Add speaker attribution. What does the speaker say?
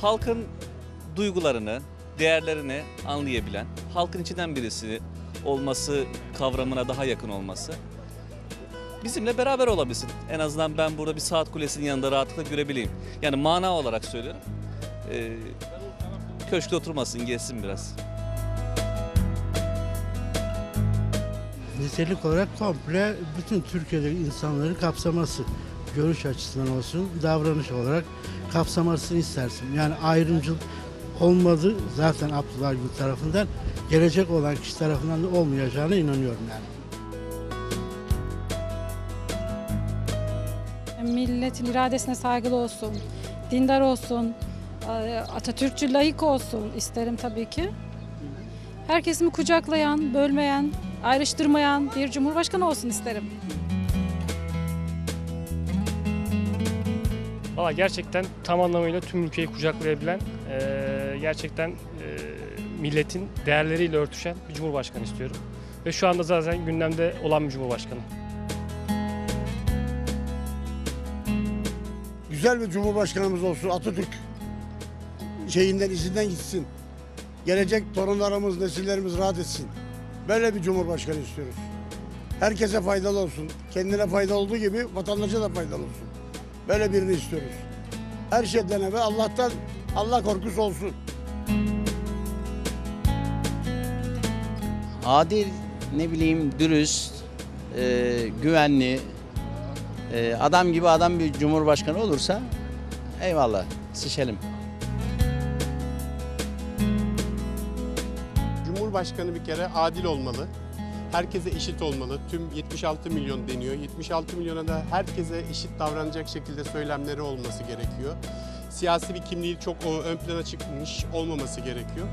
Speaker 1: halkın duygularını, değerlerini anlayabilen, halkın içinden birisi olması kavramına daha yakın olması bizimle beraber olabilsin. En azından ben burada bir saat kulesinin yanında rahatlıkla görebileyim. Yani mana olarak söylüyorum. Ee, köşkte oturmasın, gezsin biraz.
Speaker 2: nitelik olarak komple bütün Türkiye'deki insanları kapsaması görüş açısından olsun, davranış olarak kapsamasını istersin. Yani ayrımcılık olmadı zaten Abdullah Gül tarafından gelecek olan kişi tarafından da olmayacağına inanıyorum yani.
Speaker 3: Milletin iradesine saygılı olsun, dindar olsun, Atatürkçü layık olsun isterim tabii ki. Herkesimi kucaklayan, bölmeyen, ayrıştırmayan bir cumhurbaşkanı olsun isterim.
Speaker 4: Valla gerçekten tam anlamıyla tüm ülkeyi kucaklayabilen, gerçekten milletin değerleriyle örtüşen bir cumhurbaşkanı istiyorum. Ve şu anda zaten gündemde olan bir cumhurbaşkanı.
Speaker 5: güzel bir cumhurbaşkanımız olsun. Atatürk şeyinden izinden gitsin. Gelecek torunlarımız, nesillerimiz rahat etsin. Böyle bir cumhurbaşkanı istiyoruz. Herkese faydalı olsun. Kendine faydalı olduğu gibi vatandaşa da faydalı olsun. Böyle birini istiyoruz. Her şeyden evvel Allah'tan Allah korkusu olsun.
Speaker 6: adil, ne bileyim dürüst, e, güvenli, e, adam gibi adam bir cumhurbaşkanı olursa eyvallah seçelim.
Speaker 7: Cumhurbaşkanı bir kere adil olmalı. Herkese eşit olmalı. Tüm 76 milyon deniyor. 76 milyona da herkese eşit davranacak şekilde söylemleri olması gerekiyor. Siyasi bir kimliği çok ön plana çıkmış olmaması gerekiyor.